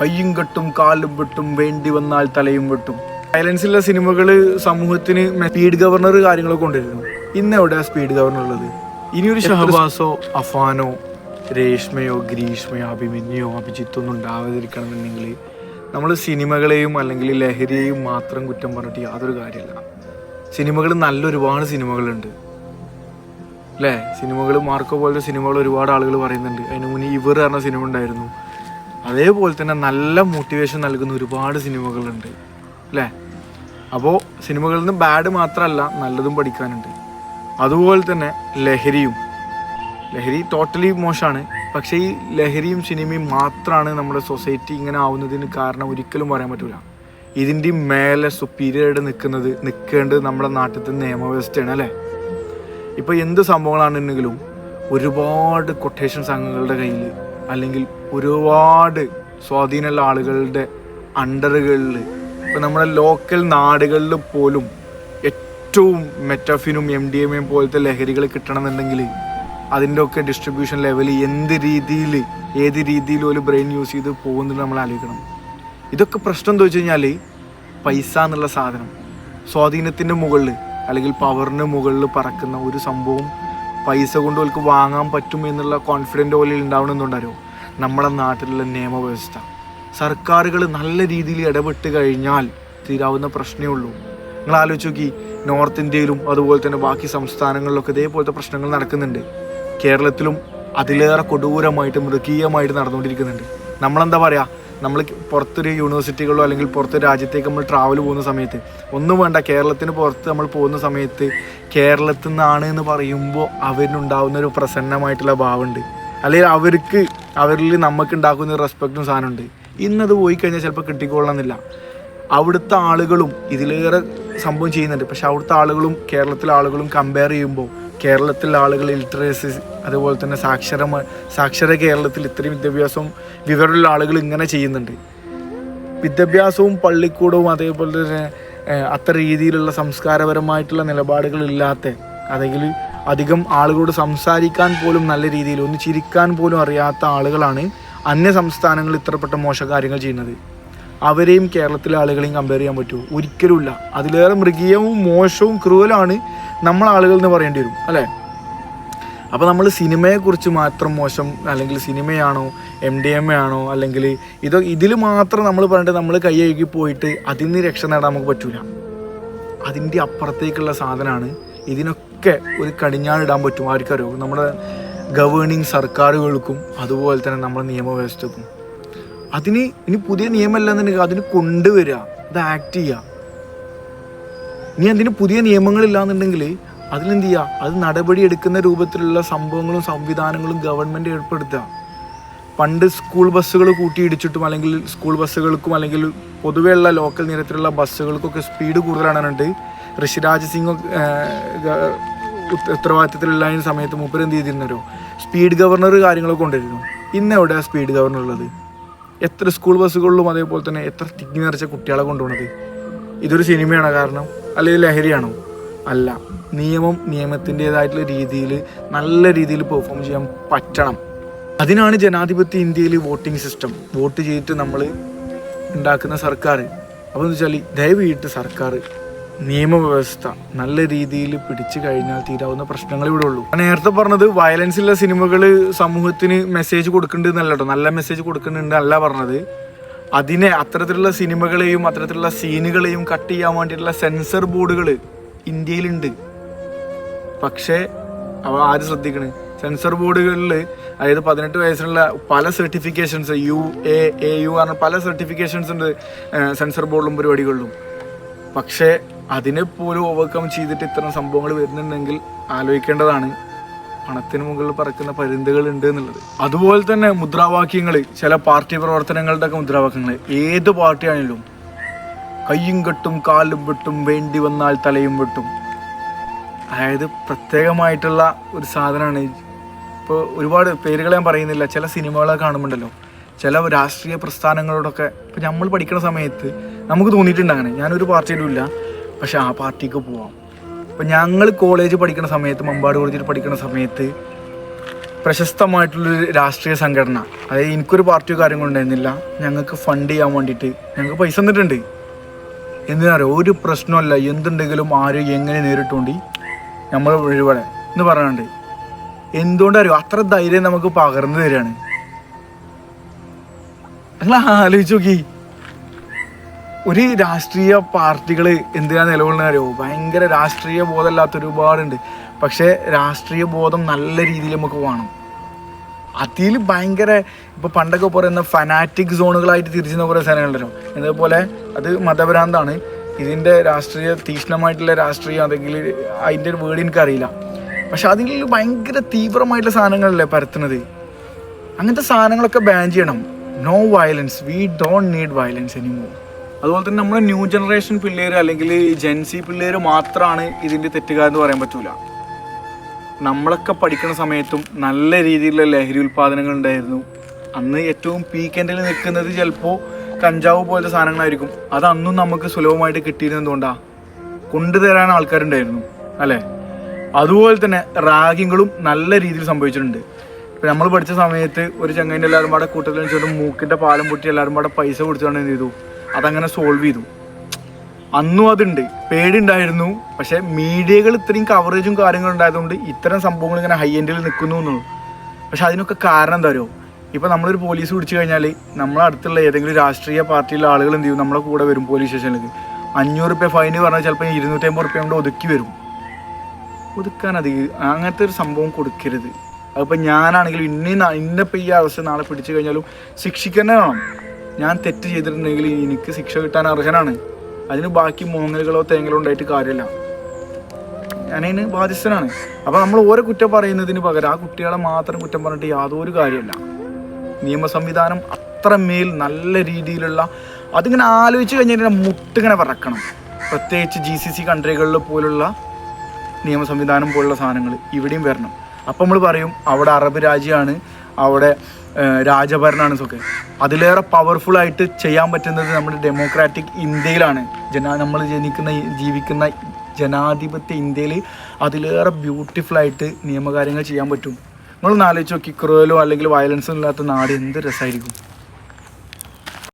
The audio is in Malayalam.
കയ്യും കെട്ടും കാലും വെട്ടും വേണ്ടി വന്നാൽ തലയും വെട്ടും. വയലൻസുള്ള സിനിമകൾ സമൂഹത്തിന് സ്പീഡ് ഗവർണർ കാര്യങ്ങളൊക്കെ കൊണ്ടുവരുന്നു. ഇന്ന് എവിടെ സ്പീഡ് ഗവർണർ ഉള്ളത്? ഇനിയൊരു ഷഹബാസോ അഫാനോ രേഷ്മയോ ഗ്രീഷ്മയോ അഭിമന്യോ അഭിജിത്തോ ഒന്നും ഉണ്ടാവാതിരിക്കണമെന്നുണ്ടെങ്കിൽ നമ്മൾ സിനിമകളെയും അല്ലെങ്കിൽ ലഹരിയെയും മാത്രം കുറ്റം പറഞ്ഞിട്ട് യാതൊരു കാര്യമില്ല. സിനിമകൾ നല്ല ഒരുപാട് സിനിമകളുണ്ട്. അല്ലേ സിനിമകൾ മാർക്കോ പോലത്തെ സിനിമകൾ ഒരുപാട് ആളുകൾ പറയുന്നുണ്ട്. അതിന് മുന്നേ ഇവർ പറഞ്ഞ സിനിമ ഉണ്ടായിരുന്നു. അതേപോലെ തന്നെ നല്ല മോട്ടിവേഷൻ നൽകുന്ന ഒരുപാട് സിനിമകളുണ്ട് അല്ലേ? അപ്പോൾ സിനിമകളിൽ നിന്ന് ബാഡ് മാത്രമല്ല നല്ലതും പഠിക്കാനുണ്ട്. അതുപോലെ തന്നെ ലഹരിയും. ലഹരി ടോട്ടലി മോശമാണ്. പക്ഷേ ഈ ലഹരിയും സിനിമയും മാത്രമാണ് നമ്മുടെ സൊസൈറ്റി ഇങ്ങനെ ആവുന്നതിന് കാരണം ഒരിക്കലും പറയാൻ പറ്റില്ല ഇതിന്റെ മേലെ സുപ്പീരിയറായിട്ട് നിൽക്കുന്നത് നിൽക്കേണ്ടത് നമ്മുടെ നാട്ടിലത്തെ നിയമവ്യവസ്ഥയാണ് അല്ലേ? ഇപ്പോൾ എന്ത് സംഭവങ്ങളാണെന്നുണ്ടെങ്കിലും ഒരുപാട് കൊട്ടേഷൻ സംഘങ്ങളുടെ കയ്യിൽ അല്ലെങ്കിൽ ഒരുപാട് സ്വാധീനമുള്ള ആളുകളുടെ അണ്ടറുകളിൽ ഇപ്പം നമ്മുടെ ലോക്കൽ നാടുകളിൽ പോലും ഏറ്റവും മെറ്റഫിനും എം ഡി എം എം പോലത്തെ ലഹരികൾ കിട്ടണമെന്നുണ്ടെങ്കിൽ അതിന്റെ ഒക്കെ ഡിസ്ട്രിബ്യൂഷൻ ലെവൽ എന്ത് രീതിയിൽ ഏത് രീതിയിൽ ഒരു ബ്രെയിൻ യൂസ് ചെയ്ത് പോകുന്നു നമ്മൾ ആലോചിക്കണം. ഇതൊക്കെ പ്രശ്നം എന്താ വെച്ച് കഴിഞ്ഞാൽ പൈസ എന്നുള്ള സാധനം സ്വാധീനത്തിന്റെ മുകളിൽ അല്ലെങ്കിൽ പവറിന് മുകളിൽ പറക്കുന്ന ഒരു സംഭവം പൈസ കൊണ്ട് അവർക്ക് വാങ്ങാൻ പറ്റും എന്നുള്ള കോൺഫിഡന്റ് പോലെ ഉണ്ടാവണമെന്നുണ്ടല്ലോ നമ്മുടെ നാട്ടിലുള്ള നിയമവ്യവസ്ഥ. സർക്കാരുകൾ നല്ല രീതിയിൽ ഇടപെട്ട് കഴിഞ്ഞാൽ തീരാവുന്ന പ്രശ്നമേ ഉള്ളൂ. നിങ്ങൾ ആലോചിച്ച് നോക്കി നോർത്ത് ഇന്ത്യയിലും അതുപോലെ തന്നെ ബാക്കി സംസ്ഥാനങ്ങളിലൊക്കെ ഇതേപോലത്തെ പ്രശ്നങ്ങൾ നടക്കുന്നുണ്ട്. കേരളത്തിലും അതിലേറെ കൊടൂരമായിട്ട് മൃഗീയമായിട്ട് നടന്നുകൊണ്ടിരിക്കുന്നുണ്ട്. നമ്മളെന്താ പറയുക നമ്മൾ പുറത്തൊരു യൂണിവേഴ്സിറ്റികളോ അല്ലെങ്കിൽ പുറത്തൊരു രാജ്യത്തേക്ക് നമ്മൾ ട്രാവൽ പോകുന്ന സമയത്ത് ഒന്നും വേണ്ട കേരളത്തിന് പുറത്ത് നമ്മൾ പോകുന്ന സമയത്ത് കേരളത്തിൽ നിന്നാണ് എന്ന് പറയുമ്പോൾ അവരിനുണ്ടാവുന്ന ഒരു പ്രസന്നമായിട്ടുള്ള ഭാവമുണ്ട്. അല്ലെങ്കിൽ അവർക്ക് അവരിൽ നമുക്ക് ഉണ്ടാക്കുന്ന റെസ്പെക്റ്റും സാധനമുണ്ട്. ഇന്നത് പോയി കഴിഞ്ഞാൽ ചിലപ്പോൾ കിട്ടിക്കൊള്ളണമെന്നില്ല. അവിടുത്തെ ആളുകളും ഇതിലേറെ സംഭവം ചെയ്യുന്നുണ്ട്. പക്ഷെ അവിടുത്തെ ആളുകളും കേരളത്തിലെ ആളുകളും കമ്പയർ ചെയ്യുമ്പോൾ കേരളത്തിലെ ആളുകൾ ലിറ്ററേസി അതുപോലെ തന്നെ സാക്ഷര സാക്ഷര കേരളത്തിൽ ഇത്രയും വിദ്യാഭ്യാസവും വിവരമുള്ള ആളുകൾ ഇങ്ങനെ ചെയ്യുന്നുണ്ട്. വിദ്യാഭ്യാസവും പള്ളിക്കൂടവും അതേപോലെ തന്നെ അത്ര രീതിയിലുള്ള സംസ്കാരപരമായിട്ടുള്ള നിലപാടുകളില്ലാത്ത അല്ലെങ്കിൽ അധികം ആളുകളോട് സംസാരിക്കാൻ പോലും നല്ല രീതിയിൽ ഒന്ന് ചിരിക്കാൻ പോലും അറിയാത്ത ആളുകളാണ് അന്യ സംസ്ഥാനങ്ങളിൽ ഇത്രപ്പെട്ട മോശ കാര്യങ്ങൾ ചെയ്യുന്നത്. അവരെയും കേരളത്തിലെ ആളുകളെയും കമ്പയർ ചെയ്യാൻ പറ്റുമോ? ഒരിക്കലുമില്ല. അതിലേറെ മൃഗീയവും മോശവും ക്രൂവലാണ് നമ്മൾ ആളുകൾ എന്ന് പറയേണ്ടി വരും അല്ലേ? അപ്പോൾ നമ്മൾ സിനിമയെക്കുറിച്ച് മാത്രം മോശം അല്ലെങ്കിൽ സിനിമയാണോ എം ഡി എം എ ആണോ അല്ലെങ്കിൽ ഇതോ ഇതിൽ മാത്രം നമ്മൾ പറഞ്ഞിട്ട് നമ്മൾ കൈ പോയിട്ട് അതിൽ നിന്ന് രക്ഷ നേടാൻ നമുക്ക് പറ്റൂല. അതിന്റെ അപ്പുറത്തേക്കുള്ള സാധനമാണ് ഇതിനൊക്കെ ഒരു കടിഞ്ഞാണിടാൻ പറ്റും ആർക്കറിയോ? നമ്മുടെ ഗവേണിങ് സർക്കാരുകൾക്കും അതുപോലെ തന്നെ നമ്മുടെ നിയമവ്യവസ്ഥക്കും. അതിന് ഇനി പുതിയ നിയമമല്ല എന്നുണ്ടെങ്കിൽ അതിന് കൊണ്ടുവരിക അത് ആക്ട് ചെയ്യുക. ഇനി അതിന് പുതിയ നിയമങ്ങളില്ല എന്നുണ്ടെങ്കിൽ അതിലെന്ത് ചെയ്യുക? അത് നടപടി എടുക്കുന്ന രൂപത്തിലുള്ള സംഭവങ്ങളും സംവിധാനങ്ങളും ഗവൺമെന്റ് ഏർപ്പെടുത്തുക. പണ്ട് സ്കൂൾ ബസ്സുകൾ കൂട്ടിയിടിച്ചിട്ടും അല്ലെങ്കിൽ സ്കൂൾ ബസ്സുകൾക്കും അല്ലെങ്കിൽ പൊതുവെയുള്ള ലോക്കൽ നിരത്തിലുള്ള ബസ്സുകൾക്കൊക്കെ സ്പീഡ് കൂടുതലാണെന്നുണ്ട്. ഋഷിരാജ് സിംഗ് ഉത്തരവാദിത്തത്തിലുള്ള സമയത്ത് മൂപ്പർ എന്ത് ചെയ്തിരുന്നൊരു സ്പീഡ് ഗവർണർ കാര്യങ്ങളൊക്കെ കൊണ്ടുവരുന്നു. ഇന്ന് എവിടെ സ്പീഡ് ഗവർണർ ഉള്ളത്? എത്ര സ്കൂൾ ബസ്സുകളിലും അതേപോലെ തന്നെ എത്ര തിങ്ങി നിറച്ച കുട്ടികളെ കൊണ്ടുപോകുന്നത് ഇതൊരു സിനിമയാണോ കാരണം? അല്ലെങ്കിൽ ലഹരിയാണോ? അല്ല. നിയമം നിയമത്തിന്റെതായിട്ടുള്ള രീതിയിൽ നല്ല രീതിയിൽ പെർഫോം ചെയ്യാൻ പറ്റണം. അതിനാണ് ജനാധിപത്യ ഇന്ത്യയിൽ വോട്ടിംഗ് സിസ്റ്റം വോട്ട് ചെയ്തിട്ട് നമ്മൾ ഉണ്ടാക്കുന്ന സർക്കാർ. അപ്പോൾ എന്ന് വെച്ചാൽ ദയവീട്ട് സർക്കാർ നിയമവ്യവസ്ഥ നല്ല രീതിയിൽ പിടിച്ചു കഴിഞ്ഞാൽ തീരാവുന്ന പ്രശ്നങ്ങൾ ഇവിടെ ഉള്ളൂ. നേരത്തെ പറഞ്ഞത് വയലൻസ് ഉള്ള സിനിമകൾ സമൂഹത്തിന് മെസ്സേജ് കൊടുക്കുന്നുണ്ട് എന്നല്ല നല്ല മെസ്സേജ് കൊടുക്കുന്നുണ്ട് അല്ല പറഞ്ഞത്. അതിനെ അത്തരത്തിലുള്ള സിനിമകളെയും അത്തരത്തിലുള്ള സീനുകളെയും കട്ട് ചെയ്യാൻ വേണ്ടിയിട്ടുള്ള സെൻസർ ബോർഡുകൾ ഇന്ത്യയിലുണ്ട്. പക്ഷേ അവ ആര് ശ്രദ്ധിക്കണ്? സെൻസർ ബോർഡുകളിൽ അതായത് പതിനെട്ട് വയസ്സിലുള്ള പല certifications U A A U പറഞ്ഞ പല സർട്ടിഫിക്കേഷൻസ് ഉണ്ട് സെൻസർ ബോർഡിലും പരിപാടികളിലും. പക്ഷേ അതിനെ പോലും ഓവർകം ചെയ്തിട്ട് ഇത്തരം സംഭവങ്ങൾ വരുന്നുണ്ടെങ്കിൽ ആലോചിക്കേണ്ടതാണ്. പണത്തിന് മുകളിൽ പറക്കുന്ന പരുന്തുകൾ ഉണ്ട് എന്നുള്ളത്. അതുപോലെ തന്നെ മുദ്രാവാക്യങ്ങൾ ചില പാർട്ടി പ്രവർത്തനങ്ങളുടെ ഒക്കെ മുദ്രാവാക്യങ്ങൾ ഏത് പാർട്ടിയാണെങ്കിലും കയ്യും കെട്ടും കാലും വെട്ടും വേണ്ടി വന്നാൽ തലയും വെട്ടും. അതായത് പ്രത്യേകമായിട്ടുള്ള ഒരു സാധനമാണ്. ഇപ്പോൾ ഒരുപാട് പേരുകൾ ഞാൻ പറയുന്നില്ല. ചില സിനിമകളൊക്കെ കാണുമ്പോണ്ടല്ലോ ചില രാഷ്ട്രീയ പ്രസ്ഥാനങ്ങളോടൊക്കെ ഇപ്പം നമ്മൾ പഠിക്കുന്ന സമയത്ത് നമുക്ക് തോന്നിയിട്ടുണ്ട് അങ്ങനെ. ഞാനൊരു പാർട്ടിയിലും ഇല്ല. പക്ഷെ ആ പാർട്ടിക്ക് പോവാം. ഇപ്പം ഞങ്ങൾ കോളേജ് പഠിക്കുന്ന സമയത്ത് മമ്പാട് കോളേജിൽ പഠിക്കുന്ന സമയത്ത് പ്രശസ്തമായിട്ടുള്ളൊരു രാഷ്ട്രീയ സംഘടന അതായത് എനിക്കൊരു പാർട്ടിയോ കാര്യങ്ങളോ ഉണ്ടായിരുന്നില്ല. ഞങ്ങൾക്ക് ഫണ്ട് ചെയ്യാൻ വേണ്ടിയിട്ട് ഞങ്ങൾക്ക് പൈസ തന്നിട്ടുണ്ട്. എന്തിനറിയോ? ഒരു പ്രശ്നമല്ല എന്തുണ്ടെങ്കിലും ആരും എങ്ങനെ നേരിട്ടുകൊണ്ട് നമ്മൾ ഒഴിവടെ എന്ന് പറയാണ്ട് എന്തുകൊണ്ടറിയോ? അത്ര ധൈര്യം നമുക്ക് പകർന്നു തരികയാണ് നിങ്ങൾ ആലോചിച്ച് നോക്കി. ഒരു രാഷ്ട്രീയ പാർട്ടികൾ എന്തിനാണ് നിലകൊള്ളുന്ന അറിയോ? ഭയങ്കര രാഷ്ട്രീയ ബോധമില്ലാത്ത ഒരുപാടുണ്ട്. പക്ഷേ രാഷ്ട്രീയ ബോധം നല്ല രീതിയിൽ നമുക്ക് വേണം. അതിൽ ഭയങ്കര ഇപ്പോൾ പണ്ടൊക്കെ പറയുന്ന ഫനാറ്റിക് സോണുകളായിട്ട് തിരിച്ചുന്ന കുറേ സാധനങ്ങളുണ്ടല്ലോ. അതേപോലെ അത് മതഭ്രാന്താണ്. ഇതിന്റെ രാഷ്ട്രീയ തീക്ഷ്ണമായിട്ടുള്ള രാഷ്ട്രീയം അല്ലെങ്കിൽ അതിന്റെ ഒരു വേർഡ് എനിക്കറിയില്ല. പക്ഷെ അതിൽ ഭയങ്കര തീവ്രമായിട്ടുള്ള സാധനങ്ങളല്ലേ പരത്തുന്നത്? അങ്ങനത്തെ സാധനങ്ങളൊക്കെ ബാൻ ചെയ്യണം. No violence we don't need violence എനിമോ അതുപോലെ തന്നെ നമ്മുടെ ന്യൂ ജനറേഷൻ പിള്ളേർ അല്ലെങ്കിൽ ജെൻസി പിള്ളേർ മാത്രമാണ് ഇതിന്റെ തെറ്റുകാരെന്ന് പറയാൻ പറ്റൂല. നമ്മളൊക്കെ പഠിക്കുന്ന സമയത്തും നല്ല രീതിയിലുള്ള ലഹരി ഉൽപ്പാദനങ്ങൾ ഉണ്ടായിരുന്നു. അന്ന് ഏറ്റവും പീക്ക് എൻഡിൽ നിൽക്കുന്നത് ചിലപ്പോൾ കഞ്ചാവ് പോലത്തെ സാധനങ്ങളായിരിക്കും. അത് അന്നും നമുക്ക് സുലഭമായിട്ട് കിട്ടിയിരുന്നതുകൊണ്ടാ. കൊണ്ടുതരാൻ ആൾക്കാരുണ്ടായിരുന്നു അല്ലേ? അതുപോലെ തന്നെ റാഗിങ്ങളും നല്ല രീതിയിൽ സംഭവിച്ചിട്ടുണ്ട്. ഇപ്പം നമ്മൾ പഠിച്ച സമയത്ത് ഒരു ചങ്ങൈന്റെ എല്ലാവരും പാടെ കൂട്ടത്തിൽ വെച്ചിട്ട് മൂക്കിന്റെ പാലം പൊട്ടി എല്ലാവരും പാടെ പൈസ കൊടുത്തുകൊണ്ട് എന്ത് ചെയ്തു? അതങ്ങനെ സോൾവ് ചെയ്തു. അന്നും അതുണ്ട്. പേടിയുണ്ടായിരുന്നു. പക്ഷേ മീഡിയകൾ ഇത്രയും കവറേജും കാര്യങ്ങളും ഉണ്ടായതുകൊണ്ട് ഇത്തരം സംഭവങ്ങൾ ഇങ്ങനെ ഹൈ എൻഡിൽ നിൽക്കുന്നു എന്നുള്ളൂ. പക്ഷെ അതിനൊക്കെ കാരണം എന്താ പറയുക ഇപ്പം നമ്മളൊരു പോലീസ് പിടിച്ചു കഴിഞ്ഞാൽ നമ്മളെ അടുത്തുള്ള ഏതെങ്കിലും രാഷ്ട്രീയ പാർട്ടിയിലെ ആളുകൾ എന്ത് ചെയ്യും? നമ്മളെ കൂടെ വരും പോലീസ് സ്റ്റേഷനിലേക്ക് അഞ്ഞൂറ് റുപ്യ ഫൈന് പറഞ്ഞാൽ ചിലപ്പോൾ ഇരുന്നൂറ്റമ്പത് റുപ്യ കൊണ്ട് ഒതുക്കി വരും. ഒതുക്കാൻ അത് അങ്ങനത്തെ ഒരു സംഭവം കൊടുക്കരുത്. അതിപ്പോൾ ഞാനാണെങ്കിലും ഇന്ന ഇന്നിപ്പോൾ ഈ അവസ്ഥ നാളെ പിടിച്ചു കഴിഞ്ഞാലും ശിക്ഷിക്കാൻ വേണം. ഞാൻ തെറ്റ് ചെയ്തിട്ടുണ്ടെങ്കിൽ എനിക്ക് ശിക്ഷ കിട്ടാൻ അർഹനാണ്. അതിന് ബാക്കി മോങ്ങലുകളോ തേങ്ങലോ ഉണ്ടായിട്ട് കാര്യമില്ല. ഞാനതിന് ബാധ്യസ്ഥനാണ്. അപ്പോൾ നമ്മൾ ഓരോ കുറ്റം പറയുന്നതിന് പകരം ആ കുട്ടികളെ മാത്രം കുറ്റം പറഞ്ഞിട്ട് യാതൊരു കാര്യമില്ല. നിയമ സംവിധാനം അത്രമേൽ നല്ല രീതിയിലുള്ള അതിങ്ങനെ ആലോചിച്ച് കഴിഞ്ഞാൽ മുട്ടിങ്ങനെ പറക്കണം പ്രത്യേകിച്ച് ജി സി സി കൺട്രികളിൽ പോലുള്ള നിയമ സംവിധാനം പോലുള്ള സാധനങ്ങൾ ഇവിടെയും വരണം. അപ്പം നമ്മൾ പറയും അവിടെ അറബ് രാജ്യമാണ് അവിടെ രാജഭരണമാണ് ഒക്കെ അതിലേറെ പവർഫുൾ ആയിട്ട് ചെയ്യാൻ പറ്റുന്നത് നമ്മുടെ ഡെമോക്രാറ്റിക് ഇന്ത്യയിലാണ്. ജന നമ്മൾ ജനിക്കുന്ന ജീവിക്കുന്ന ജനാധിപത്യ ഇന്ത്യയിൽ അതിലേറെ ബ്യൂട്ടിഫുൾ ആയിട്ട് നിയമകാര്യങ്ങൾ ചെയ്യാൻ പറ്റും. നിങ്ങളൊന്ന് ആലോചിച്ച് നോക്കി ക്രൂവലോ അല്ലെങ്കിൽ വയലൻസോ ഇല്ലാത്ത നാട് എന്ത് രസമായിരിക്കും